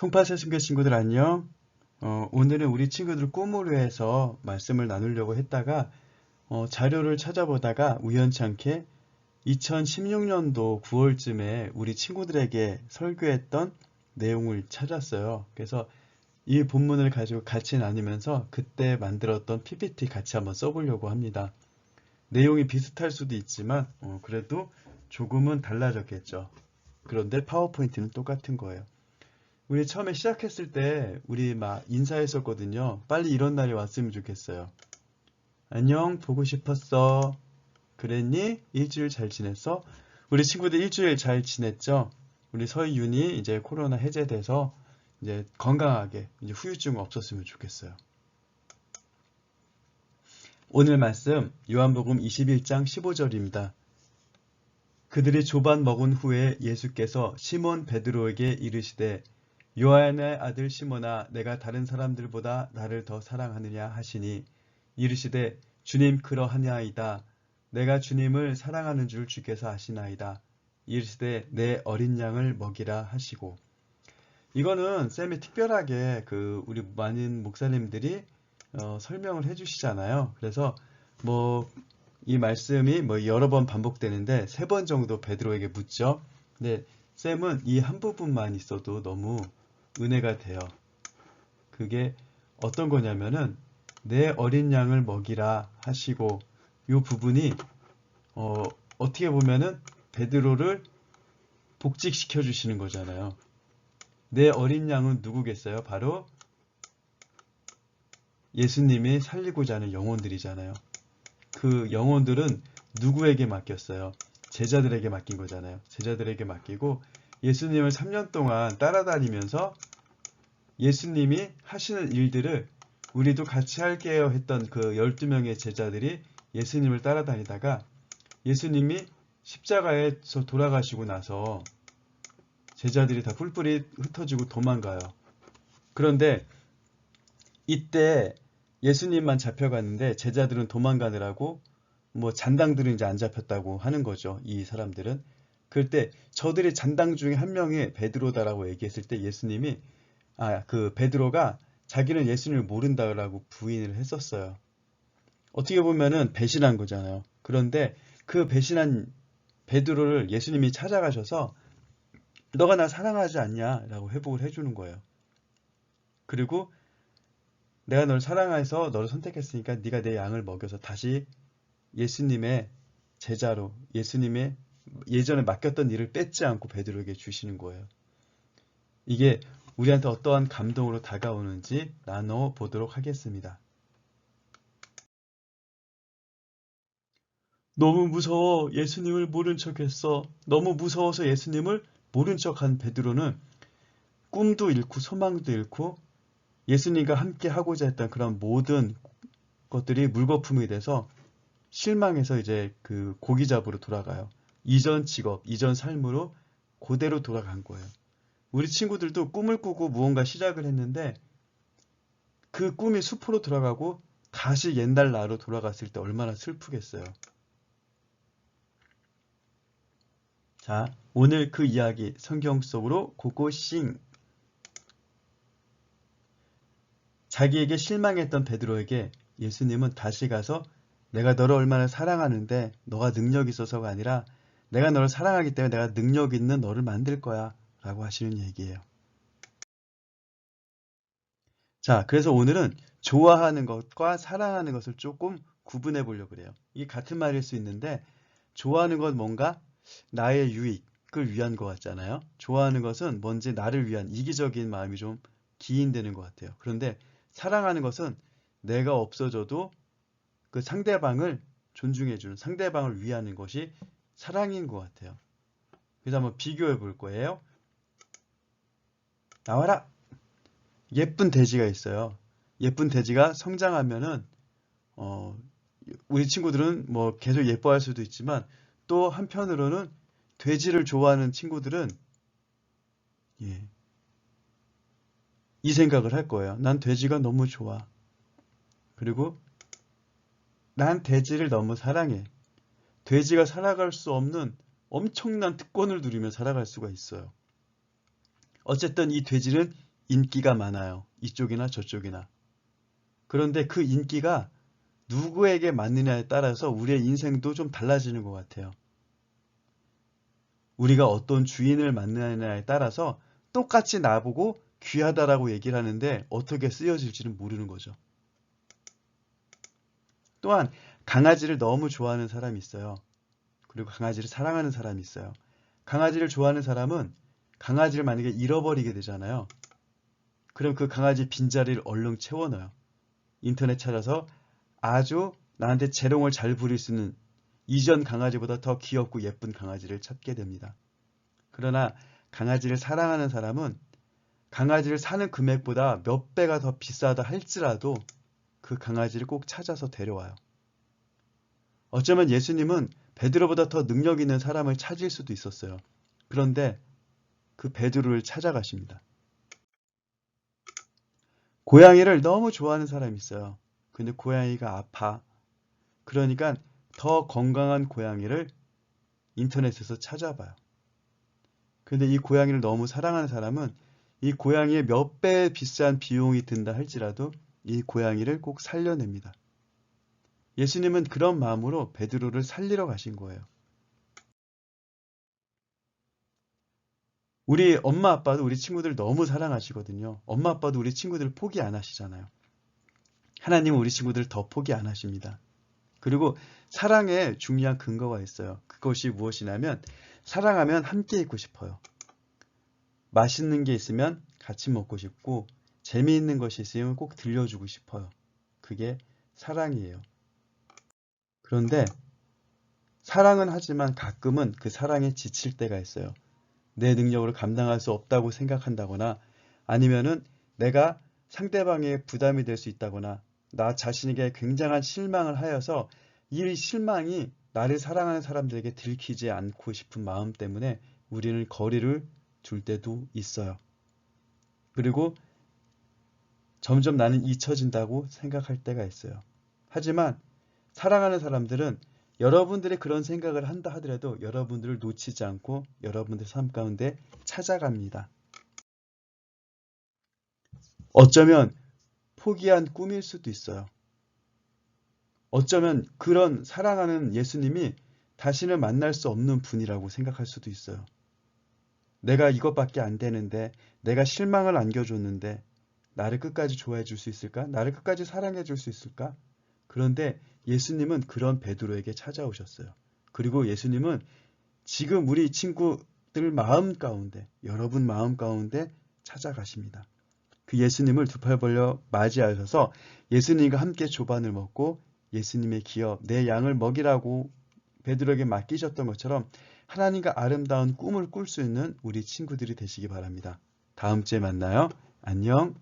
송파세 승교 친구들 안녕. 어, 오늘은 우리 친구들 꿈으로 해서 말씀을 나누려고 했다가 어, 자료를 찾아보다가 우연찮게 2016년도 9월쯤에 우리 친구들에게 설교했던 내용을 찾았어요. 그래서 이 본문을 가지고 같이 나누면서 그때 만들었던 PPT 같이 한번 써보려고 합니다. 내용이 비슷할 수도 있지만 어, 그래도 조금은 달라졌겠죠. 그런데 파워포인트는 똑같은 거예요. 우리 처음에 시작했을 때 우리 막 인사했었거든요. 빨리 이런 날이 왔으면 좋겠어요. 안녕, 보고 싶었어. 그랬니? 일주일 잘 지냈어? 우리 친구들 일주일 잘 지냈죠? 우리 서희윤이 이제 코로나 해제돼서 이제 건강하게 이제 후유증 없었으면 좋겠어요. 오늘 말씀 요한복음 21장 15절입니다. 그들이 조반 먹은 후에 예수께서 시몬 베드로에게 이르시되 요한의 아들 시몬아 내가 다른 사람들보다 나를 더 사랑하느냐 하시니 이르시되 주님 그러하냐이다 내가 주님을 사랑하는 줄 주께서 아시나이다 이르시되 내 어린 양을 먹이라 하시고 이거는 쌤이 특별하게 그 우리 많은 목사님들이 어, 설명을 해주시잖아요. 그래서 뭐 이 말씀이 뭐 여러 번 반복되는데 세 번 정도 베드로에게 묻죠. 근데 쌤은 이 한 부분만 있어도 너무 은혜가 돼요. 그게 어떤 거냐면은 내 어린 양을 먹이라 하시고 이 부분이 어, 어떻게 보면은 베드로를 복직시켜 주시는 거잖아요. 내 어린 양은 누구겠어요? 바로 예수님이 살리고자 하는 영혼들이잖아요. 그 영혼들은 누구에게 맡겼어요? 제자들에게 맡긴 거잖아요. 제자들에게 맡기고 예수님을 3년 동안 따라다니면서 예수님이 하시는 일들을 우리도 같이 할게요 했던 그 12명의 제자들이 예수님을 따라다니다가 예수님이 십자가에서 돌아가시고 나서 제자들이 다 뿔뿔이 흩어지고 도망가요. 그런데 이때 예수님만 잡혀갔는데 제자들은 도망가느라고 뭐 잔당들은 이제 안 잡혔다고 하는 거죠. 이 사람들은. 그럴 때 저들의 잔당 중에 한 명이 베드로다라고 얘기했을 때 예수님이 아 그 베드로가 자기는 예수님을 모른다라고 부인을 했었어요. 어떻게 보면은 배신한 거잖아요. 그런데 그 배신한 베드로를 예수님이 찾아가셔서 너가 나 사랑하지 않냐? 라고 회복을 해주는 거예요. 그리고 내가 너를 사랑해서 너를 선택했으니까 네가 내 양을 먹여서 다시 예수님의 제자로 예수님의 예전에 맡겼던 일을 뺏지 않고 베드로에게 주시는 거예요. 이게 우리한테 어떠한 감동으로 다가오는지 나눠 보도록 하겠습니다. 너무 무서워 예수님을 모른 척했어. 너무 무서워서 예수님을 모른 척한 베드로는 꿈도 잃고 소망도 잃고 예수님과 함께 하고자 했던 그런 모든 것들이 물거품이 돼서 실망해서 이제 그 고기 잡으러 돌아가요. 이전 직업, 이전 삶으로 그대로 돌아간 거예요. 우리 친구들도 꿈을 꾸고 무언가 시작을 했는데 그 꿈이 숲으로 돌아가고 다시 옛날 나로 돌아갔을 때 얼마나 슬프겠어요. 자, 오늘 그 이야기 성경 속으로 고고싱 자기에게 실망했던 베드로에게 예수님은 다시 가서 내가 너를 얼마나 사랑하는데 너가 능력 있어서가 아니라 내가 너를 사랑하기 때문에 내가 능력 있는 너를 만들 거야 라고 하시는 얘기예요. 자, 그래서 오늘은 좋아하는 것과 사랑하는 것을 조금 구분해 보려고 그래요. 이게 같은 말일 수 있는데 좋아하는 건 뭔가 나의 유익을 위한 것 같잖아요. 좋아하는 것은 뭔지 나를 위한 이기적인 마음이 좀 기인되는 것 같아요. 그런데 사랑하는 것은 내가 없어져도 그 상대방을 존중해주는 상대방을 위하는 것이 사랑인 것 같아요. 그래서 한번 비교해 볼 거예요. 나와라! 예쁜 돼지가 있어요. 예쁜 돼지가 성장하면은, 어, 우리 친구들은 뭐 계속 예뻐할 수도 있지만 또 한편으로는 돼지를 좋아하는 친구들은 예, 이 생각을 할 거예요. 난 돼지가 너무 좋아. 그리고 난 돼지를 너무 사랑해. 돼지가 살아갈 수 없는 엄청난 특권을 누리며 살아갈 수가 있어요. 어쨌든 이 돼지는 인기가 많아요. 이쪽이나 저쪽이나. 그런데 그 인기가 누구에게 맞느냐에 따라서 우리의 인생도 좀 달라지는 것 같아요. 우리가 어떤 주인을 만나느냐에 따라서 똑같이 나보고 귀하다라고 얘기를 하는데 어떻게 쓰여질지는 모르는 거죠. 또한 강아지를 너무 좋아하는 사람이 있어요. 그리고 강아지를 사랑하는 사람이 있어요. 강아지를 좋아하는 사람은 강아지를 만약에 잃어버리게 되잖아요. 그럼 그 강아지 빈자리를 얼른 채워넣어요. 인터넷 찾아서 아주 나한테 재롱을 잘 부릴 수 있는 이전 강아지보다 더 귀엽고 예쁜 강아지를 찾게 됩니다. 그러나 강아지를 사랑하는 사람은 강아지를 사는 금액보다 몇 배가 더 비싸다 할지라도 그 강아지를 꼭 찾아서 데려와요. 어쩌면 예수님은 베드로보다 더 능력 있는 사람을 찾을 수도 있었어요. 그런데 그 베드로를 찾아가십니다. 고양이를 너무 좋아하는 사람이 있어요. 근데 고양이가 아파. 그러니까 더 건강한 고양이를 인터넷에서 찾아봐요. 근데 이 고양이를 너무 사랑하는 사람은 이 고양이의 몇 배 비싼 비용이 든다 할지라도 이 고양이를 꼭 살려냅니다. 예수님은 그런 마음으로 베드로를 살리러 가신 거예요. 우리 엄마 아빠도 우리 친구들 너무 사랑하시거든요. 엄마 아빠도 우리 친구들 포기 안 하시잖아요. 하나님은 우리 친구들 더 포기 안 하십니다. 그리고 사랑에 중요한 근거가 있어요. 그것이 무엇이냐면 사랑하면 함께 있고 싶어요. 맛있는 게 있으면 같이 먹고 싶고 재미있는 것이 있으면 꼭 들려주고 싶어요. 그게 사랑이에요. 그런데 사랑은 하지만 가끔은 그 사랑에 지칠 때가 있어요. 내 능력으로 감당할 수 없다고 생각한다거나 아니면은 내가 상대방의 부담이 될 수 있다거나 나 자신에게 굉장한 실망을 하여서 이 실망이 나를 사랑하는 사람들에게 들키지 않고 싶은 마음 때문에 우리는 거리를 줄 때도 있어요. 그리고 점점 나는 잊혀진다고 생각할 때가 있어요. 하지만 사랑하는 사람들은 여러분들의 그런 생각을 한다 하더라도 여러분들을 놓치지 않고 여러분들 삶 가운데 찾아갑니다. 어쩌면 포기한 꿈일 수도 있어요. 어쩌면 그런 사랑하는 예수님이 다시는 만날 수 없는 분이라고 생각할 수도 있어요. 내가 이것밖에 안 되는데, 내가 실망을 안겨줬는데, 나를 끝까지 좋아해 줄 수 있을까? 나를 끝까지 사랑해 줄 수 있을까? 그런데 예수님은 그런 베드로에게 찾아오셨어요. 그리고 예수님은 지금 우리 친구들 마음 가운데, 여러분 마음 가운데 찾아가십니다. 그 예수님을 두 팔 벌려 맞이하셔서 예수님과 함께 조반을 먹고 예수님의 기업, 내 양을 먹이라고 베드로에게 맡기셨던 것처럼 하나님과 아름다운 꿈을 꿀 수 있는 우리 친구들이 되시기 바랍니다. 다음 주에 만나요. 안녕.